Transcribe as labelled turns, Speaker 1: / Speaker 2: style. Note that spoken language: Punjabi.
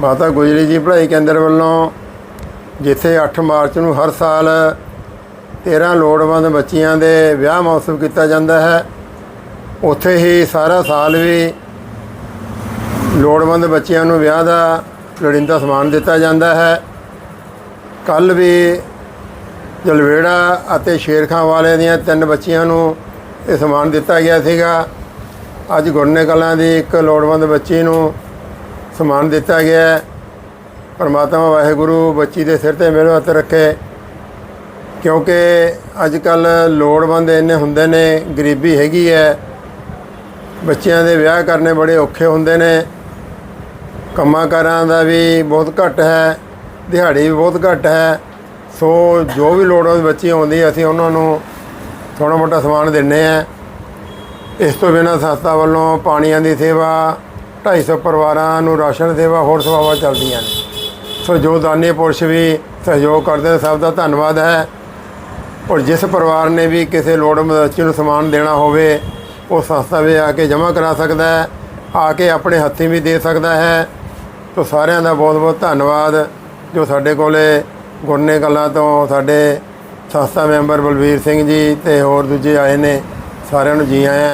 Speaker 1: ਮਾਤਾ ਗੁਜਰੀ ਜੀ ਪੜ੍ਹਾਈ ਕੇਂਦਰ ਵੱਲੋਂ ਜਿੱਥੇ 8 ਮਾਰਚ ਨੂੰ ਹਰ ਸਾਲ 13 ਲੋੜਵੰਦ ਬੱਚੀਆਂ ਦੇ ਵਿਆਹ ਮੌਸਮ ਕੀਤਾ ਜਾਂਦਾ ਹੈ, ਉੱਥੇ ਹੀ ਸਾਰਾ ਸਾਲ ਵੀ ਲੋੜਵੰਦ ਬੱਚਿਆਂ ਨੂੰ ਵਿਆਹ ਦਾ ਲੋੜੀਂਦਾ ਸਮਾਨ ਦਿੱਤਾ ਜਾਂਦਾ ਹੈ। ਕੱਲ ਵੀ ਜਲਵੇੜਾ ਅਤੇ ਸ਼ੇਰਖਾਂ ਵਾਲੇ ਦੀਆਂ ਤਿੰਨ ਬੱਚੀਆਂ ਨੂੰ ਇਹ ਸਮਾਨ ਦਿੱਤਾ ਗਿਆ ਸੀਗਾ। ਅੱਜ ਗੁਰਨੇ ਕਲਾਂ ਦੀ ਇੱਕ ਲੋੜਵੰਦ ਬੱਚੀ ਨੂੰ ਸਮਾਨ ਦਿੱਤਾ ਗਿਆ ਹੈ। ਪਰਮਾਤਮਾ ਵਾਹਿਗੁਰੂ, ਬੱਚੀ ਦੇ ਸਿਰ ਤੇ ਮਿਹਰ ਹੱਥ ਰੱਖੇ। ਕਿਉਂਕਿ ਅੱਜ ਕੱਲ ਲੋੜਵੰਦ ਇੰਨੇ ਹੁੰਦੇ ਨੇ, ਗਰੀਬੀ ਹੈਗੀ ਹੈ। ਬੱਚਿਆਂ ਦੇ ਵਿਆਹ ਕਰਨੇ ਬੜੇ ਔਖੇ ਹੁੰਦੇ ਨੇ। ਕੰਮਾਂ ਕਾਰਾਂ ਦਾ ਵੀ ਬਹੁਤ ਘੱਟ ਹੈ, ਦਿਹਾੜੀ ਵੀ ਬਹੁਤ ਘੱਟ ਹੈ। ਸੋ ਜੋ ਵੀ ਲੋੜਵੰਦ ਬੱਚੀ ਆਉਂਦੀ, ਅਸੀਂ ਉਹਨਾਂ ਨੂੰ ਥੋੜਾ ਮੋਟਾ ਸਮਾਨ ਦਿੰਨੇ ਆ ਇਸ ਤੋਂ ਬਿਨਾਂ ਸੰਸਥਾ ਵੱਲੋਂ ਪਾਣੀਆਂ ਦੀ ਸੇਵਾ 250 ਪਰਿਵਾਰਾਂ ਨੂੰ ਰਾਸ਼ਨ ਸੇਵਾ ਹੋਰ ਸੇਵਾਵਾਂ ਚੱਲਦੀਆਂ ਨੇ। ਸੋ ਜੋ ਦਾਨੀ ਪੁਰਸ਼ ਵੀ ਸਹਿਯੋਗ ਕਰਦੇ ਨੇ, ਸਭ ਦਾ ਧੰਨਵਾਦ ਹੈ। ਔਰ ਜਿਸ ਪਰਿਵਾਰ ਨੇ ਵੀ ਕਿਸੇ ਲੋੜਵੰਦ ਨੂੰ ਸਮਾਨ ਦੇਣਾ ਹੋਵੇ, ਉਹ ਸੰਸਥਾ ਵਿੱਚ ਆ ਕੇ ਜਮ੍ਹਾਂ ਕਰਾ ਸਕਦਾ ਹੈ, ਆ ਕੇ ਆਪਣੇ ਹੱਥੀਂ ਵੀ ਦੇ ਸਕਦਾ ਹੈ। ਸੋ ਸਾਰਿਆਂ ਦਾ ਬਹੁਤ ਬਹੁਤ ਧੰਨਵਾਦ। ਜੋ ਸਾਡੇ ਕੋਲੇ ਗੁਰਨੇ ਕਲਾਂ ਤੋਂ ਸਾਡੇ ਸੰਸਥਾ ਮੈਂਬਰ ਬਲਵੀਰ ਸਿੰਘ ਜੀ ਤੇ ਹੋਰ ਦੂਜੇ ਆਏ ਨੇ, ਸਾਰਿਆਂ ਨੂੰ ਜੀ ਆਇਆਂ।